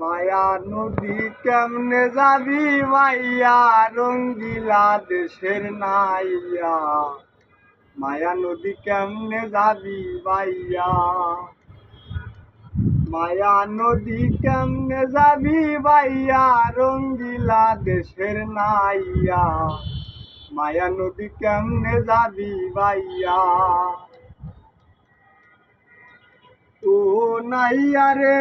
মায়া নদী কেমনে যাবি মাইয়া? রঙ্গিলা দেশের নাইয়া। মায়া নদী কেমনে যাবি বাইয়া মায়া নদী কেমনে যাবি বাইয়া রঙ্গিলা দেশের নাইয়া। মায়া নদী কেমনে যাবি বাইয়া ও নাইয়া রে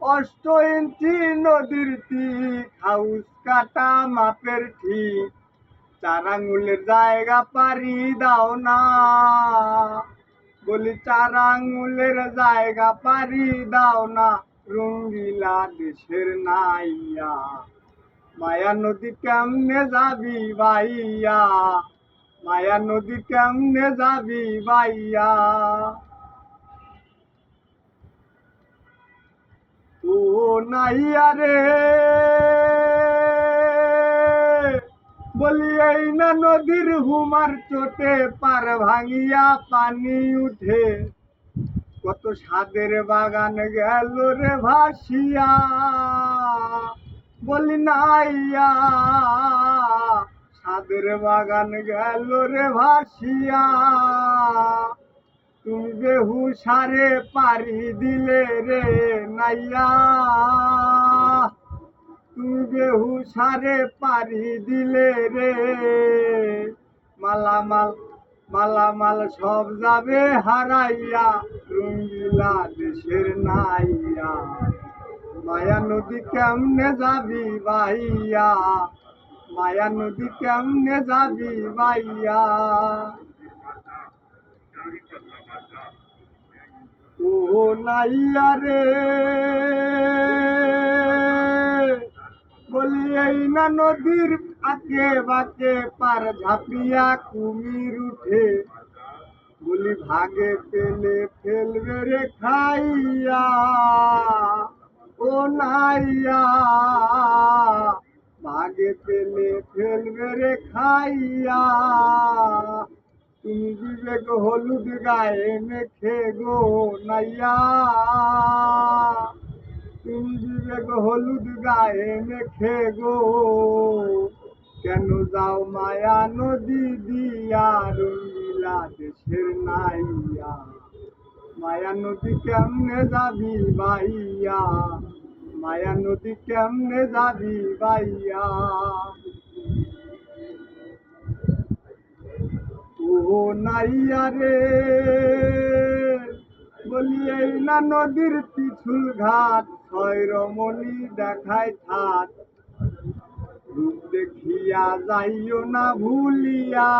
অষ্ট ইঞ্চি নদীর ঠিক হাউস কাটা মাপের ঠিক। চার আঙুলের জায়গা পারি দাও না। বলি চার আঙুলের জায়গা পারি দাও না, রঙ্গিলা দেশের নাইয়া। মায়া নদী কেমনে যাবি বাইয়া মায়া নদী কেমনে যাবি বাইয়া ও নাইয়া রে বলি, এই না নদীর হুমার চোটে পার ভাঙিয়া পানি উঠে। কত সাদের বাগান গেল রে ভাসিয়া। বলি নাইয়া সাদের বাগান গেল রে ভাসিয়া। তুমি বেহু সারে পারি দিলে রে নাইয়া। তুমি বেহু সারে পারি দিলে রে, মালামাল মালামাল সব যাবে হারাইয়া, রঙ্গিলা দেশের নাইয়া। মায়া নদী কেমনে যাবি বাইয়া মায়া নদী কেমনে যাবি বাইয়া ও নাইয়া রে, বলি এই না নদীর আকে বাকে পার ঝাঁপিয়া কুমির উঠে। বলি ভাগে পেলে ফেলবে রে খাইয়া, ও নাইয়া। ভাগে পেলে ফেলবে রে খাইয়া। তুমি বিবেক হলুদ গায়ে মেখে গো নাইয়া। তুমি বিবেক হলুদ গায়ে মেখে গো। কেন যাও মায়া নদী দিয়া, রঙ্গিলা দেশের নাইয়া। মায়া নদী কেমনে যাবি বাইয়া? মায়া নদী কেমনে যাবি বাইয়া ও নাইয়া রে বলি এই না নদীর পিছুল ঘাট, ছয় রমণী দেখায় থাক। রূপ দেখিয়া যাইও না ভুলিয়া,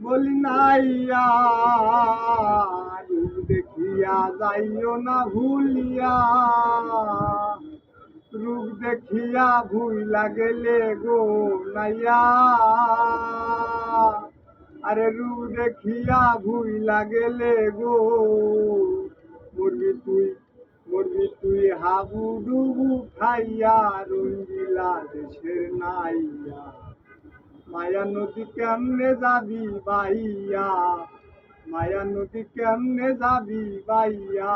বলি নাইয়া রূপ যাইও না ভুলিয়া। রূপ দেখিয়া ভুই লাগেলে গো নাইয়া। আরে রূপ দেখিয়া ভুই লাগেলে গো। মরবি তুই মরবি তুই হাবু ডুবু খাইয়া রঙ্গিলা দেশের নাইয়া। মায়া নদী কেমনে যাবি বাইয়া মায়া নদী কেমনে যাবি বাইয়া